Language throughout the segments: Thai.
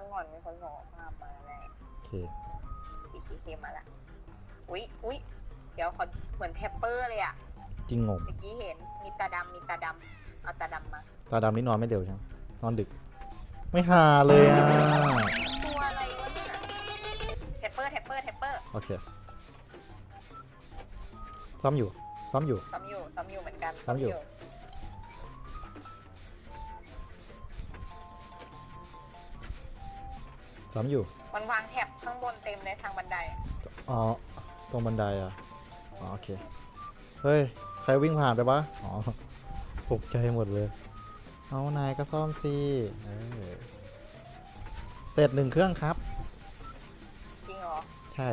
าร์มก่อนมีคนส่งภาพมาแล้วโอเคอีคีเคมาละอุ๊ยอุ๊ยเดี๋ยวขอเหมือนแทปเปอร์เลยอะจริงงงเมื่อกี้เห็นมีตาดำมีตาดำเอาตาดำมา ตาดำนี่นอนไม่เร็วใช่ไหมนอนดึก ไม่หาเลยอะตัวอะไรวะเนี่ยแทปเปอร์แทปเปอร์แทปเปอร์โอเคซ้อมอยู่ซ้อมอยู่ซ้ำอยู่ซ้ำอยู่เหมือนกันซ้ำอยู่ ซ้อมอยู่ มันวางแท็บข้างบนเต็มเลยทางบันได อ๋อ ตรงบันไดอะ อ๋อโอเค เฮ้ย ใครวิ่งผ่านไปปะอ๋อตกใจหมดเลย เอานายก็ซ่อมสิเออเสร็จหนึ่งเครื่องครับ จริงเหรอใช่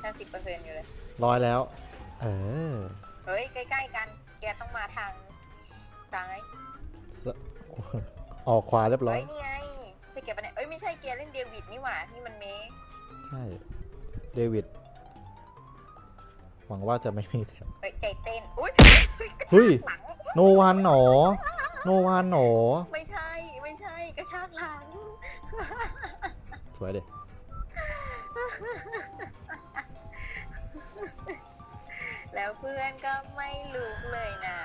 แค่สิบเปอร์เซ็นต์อยู่เลย ร้อยแล้ว เออ เฮ้ย ใกล้ ๆ กัน แกต้องมาทางซ้าย สออกขวาเรียบร้อเฮ้ยย นี่ไง ใช่ เดวิด หวังว่าจะไม่มีแถวเฮ้ยใจเต้น อุ้ยเฮ้ย หลัง โนวันหนอ โนวันหนอ ไม่ใช่ ไม่ใช่ กระชากหลัง สวยเด็แล้วเพื่อนก็ไม่ลุกเลยนะ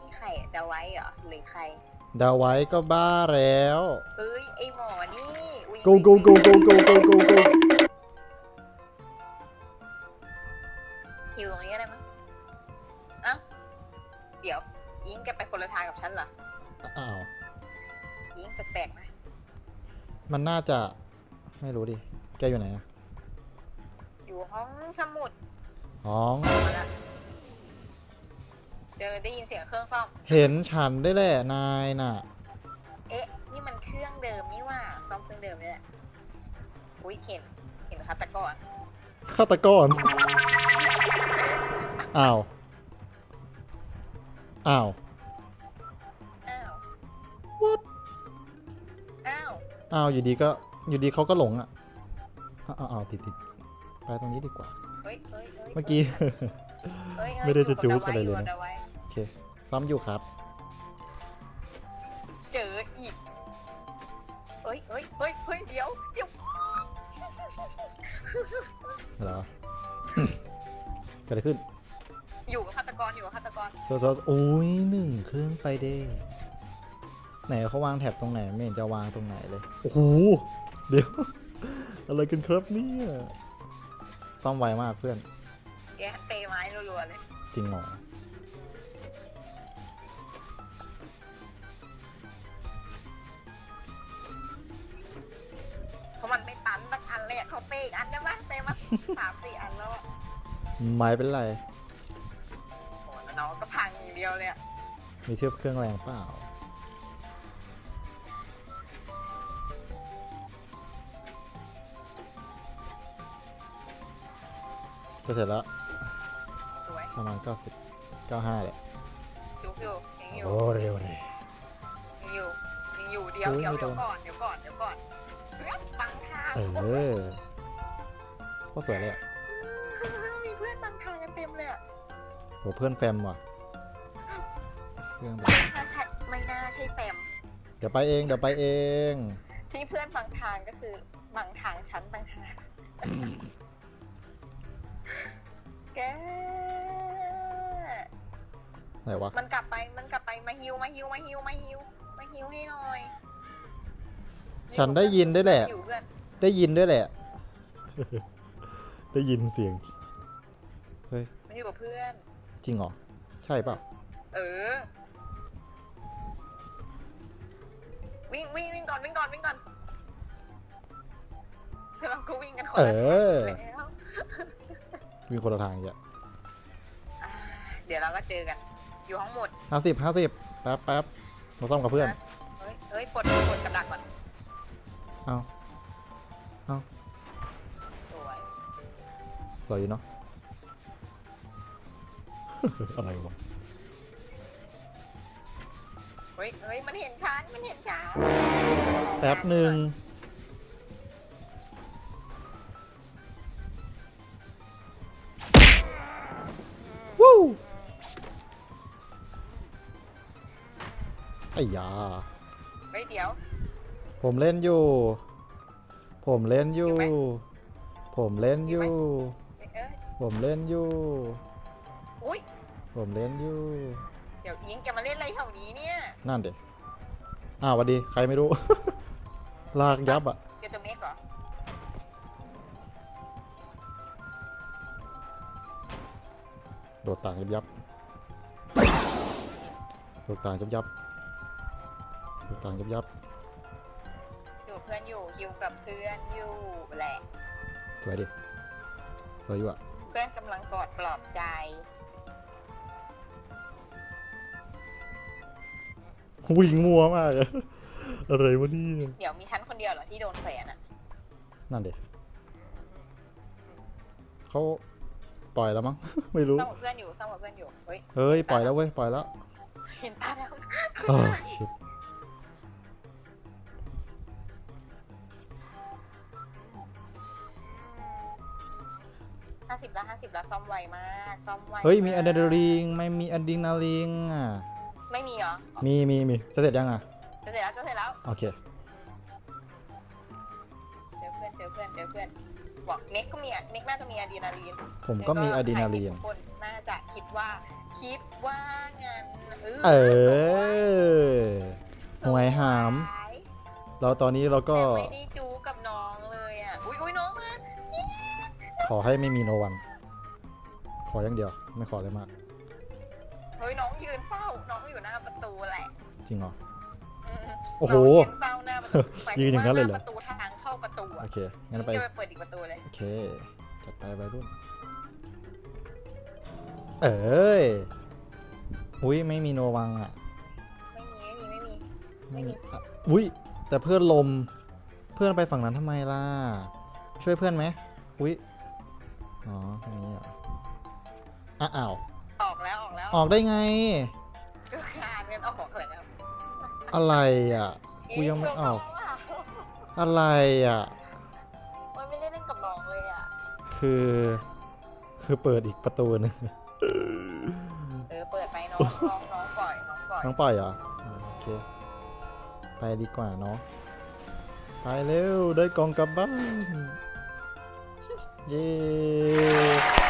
นี่ใครอะดาไว้เหรอ หรือใคร ดาวไว้ก็บ้าแล้วเฮ้ย ไอหมอนี่อุ๊ย go go go go go go go go อยู่ตรงนี้ก็ได้มั้งเอ้าเดี๋ยว ยิงแกไปคนละทางกับฉันเหรอ อ้าว ยิงแปลกๆนะมันน่าจะไม่รู้ดิ แกอยู่ไหนอะอยู่ห้องสมุด ห้องมาละ เจอได้ยินเสียงเครื่องซ่อม เห็นฉันได้แหละนายน่ะ เอ๊ะ นี่มันเครื่องเดิมนี่หว่า ซ่อมเครื่องเดิมนี่แหละ อุ้ยเห็น เห็นคัตะกอนฆาตกร อ้าว อ้าว อ้าว What? อ้าว อ้าว อยู่ดีก็ อยู่ดีเขาก็หลงอะ อ้าวอ้าวอ้าวติดติดไปตรงนี้ดีกว่า เฮ้ยเฮ้ยเฮ้ยเมื่อกี้ เฮ้ยเฮ้ยไม่ได้จะยู่บจุ๊กดาอะไรเลยว้นะดาไว้โอเค ซ้อมอยู่ครับ เจออีกเฮ้ยเฮ้ยเฮ้ยเฮ้ยเดี๋ยวเดี๋ยวเหรอ เกิดอะไรขึ้นอยู่กับฆาตกรอยู่กับฆาตกร โซโซโอ้ยหนึ่งเครื่องไปเด้ไหนเขาวางแถบตรงไหน ไม่เห็นจะวางตรงไหนเลย โอ้โห เดี๋ยว อะไรกันครับเนี่ยซ่อมไวมากเพื่อน แกเปย์ไม้รัวๆเลย จริงเหรอ สักอันเลยอะเขาเปย์อีกอันได้ปะเปย์มาสามสี่อันแล้วอะไม่เป็นไร โอ้แล้วน้องก็พังอย่างเดียวเลยอะมีเทียบเครื่องแรงเปล่า จะเสร็จแล้ว สวยประมาณ 90 95แหละจุกอยู่ยังอยู่โอ้เร็วเลยยังอยู่ยังอยู่เดี๋ยวโอ้ยเดี๋ยวไม่โดเดี๋ยวนก่อนเดี๋ยวก่อนเดี๋ยวก่อนเฮ้ย บังทางเออโคตรสวยเลยอะมีเพื่อนบังทางกันเต็มเลยอะโหเพื่อนแฟมว่ะเครื่องแบบไม่น่าใช่ไม่น่าใช่แฟมเดี๋ยวไปเองเดี๋ยวไปเอง ที่เพื่อนบังทางก็คือบังทางฉันบังทางแกไหนวะมันกลับไปมันกลับไปมาฮิวมาฮิวมาฮิวมาฮิวมาฮิวให้หน่อย ฉันได้ยินด้วยแหละ อยู่เพื่อนได้ยินด้วยแหละ ได้ยินเสียง มันอยู่กับเพื่อน จริงเหรอ ใช่เปล่าเออ วิ่งวิ่งวิ่งก่อนวิ่งก่อนวิ่งก่อนเราก็วิ่งกันคนเอละอทางแล้วมีคนละทางอีกอะอ่าเดี๋ยวเราก็เจอกัน อยู่ห้องหมดห้าสิบห้าสิบแป๊บแป๊บมาซ่อมกับเพื่อน เฮ้ยเฮ้ยปลดปลดกับดักก่อน เอาสวย สวยอยู่เนาะ อะไรวะเฮ้ยเฮ้ยมันเห็นฉันมันเห็นฉันแป๊บหนึ่งวู้ไอ้ยาไปฮ้ยเดี๋ยว ผมเล่นอยู่ ผมเล่นอยู่อยู่ไหมผมเล่นอยู่ เอ้ยผมเล่นอยู่ อุ้ยผมเล่นอยู่ เดี๋ยวยิงจะมาเล่นอะไรแถวนี้เนี่ยนั่นเด็อ้าวสวัสดี ใครไม่รู้ ลากยับอะ เดี๋ยวจะเมกเหรอโดดต่างยับยับโดดต่างยับยับโดดต่างยับยับอยู่กับเพื่อนอยู่ฮิวกับเพื่อนอยู่แหละ สวยดิ สวยอยู่อะ เพื่อนกำลังกอดปลอบใจ วิ่งมัวมากอะอะไรวะเนี่ยเดี๋ยวมีชั้นคนเดียวเหรอที่โดนแฝนอะนั่นเด็เขาปล่อยแล้วมั้ง ไม่รู้ ซ่อมกับเพื่อนอยู่ซ่อมกับเพื่อนอยู่เฮ้ยเฮ้ย ปล่อยแล้วเว้ย ปล่อยแล้วเห็นตาแล้ว เออชิบ ห้าสิบละห้าสิบละซ่อมไวมากซ่อมไวเฮ้ยมีอะดรีากนาลีนไม่มีอะดรีนาลีนอะไม่มีเหรอมีมีมีจะเสร็จยังอะจะเสร็จแล้วจะเสร็จแล้วโอเคเจอเพื่อนเจอเพื่อนเจอเพื่อนบอกเน็กก็มีอะเน็กน่าจะมีอะดรีนาลีนผมก็มีอะดรีนาลีนทุกคนน่าจะคิดว่าคิดว่างั้นเออหวยหามเราตอนนี้เราก็แต่ไม่ได้จู ขอให้ไม่มีโนวัน ขออย่างเดียว ไม่ขออะไรมาก เฮ้ยน้องยืนเฝ้า น้องอยู่หน้าประตูแหละจริงเหรอ อืมโอ้โหน้งยืนเฝ้าหน้าประตูหมยืนอย่างนั้นเลยเหรอประตูทางเข้าประตูโออะเค งั้นไป จะไปเปิดอีกประตูเลย โอเค จัดไปไปรุ่น เอ้ย อุ้ยไม่มีโนวังอะ ไม่มีไม่มีไม่มี ไม่มี อะอุ้ยแต่เพื่อนลม เพื่อนไปฝั่งนั้นทำไมล่ะ ช่วยเพื่อนไหมอุ้ย อ๋อตรงนี้เหรอะอะอ้าวออกแล้วออกแล้วออกได้ไง ก็คานกันออกแล้วอะไรอะ กูยังไม่ออกเะน้งะอะไรอะโอ๊ยไม่ได้เล่นกับน้องเลยอะ คือ คือเปิดอีกประตูหนึงเออเปิดไปน้องน้องน้องปล่อยน้องปล่อยน้องปล่อยเหรออ่าโอเค ไปดีกว่าเนาะ ไปเร็วได้กล่องกลับบ้าน เย้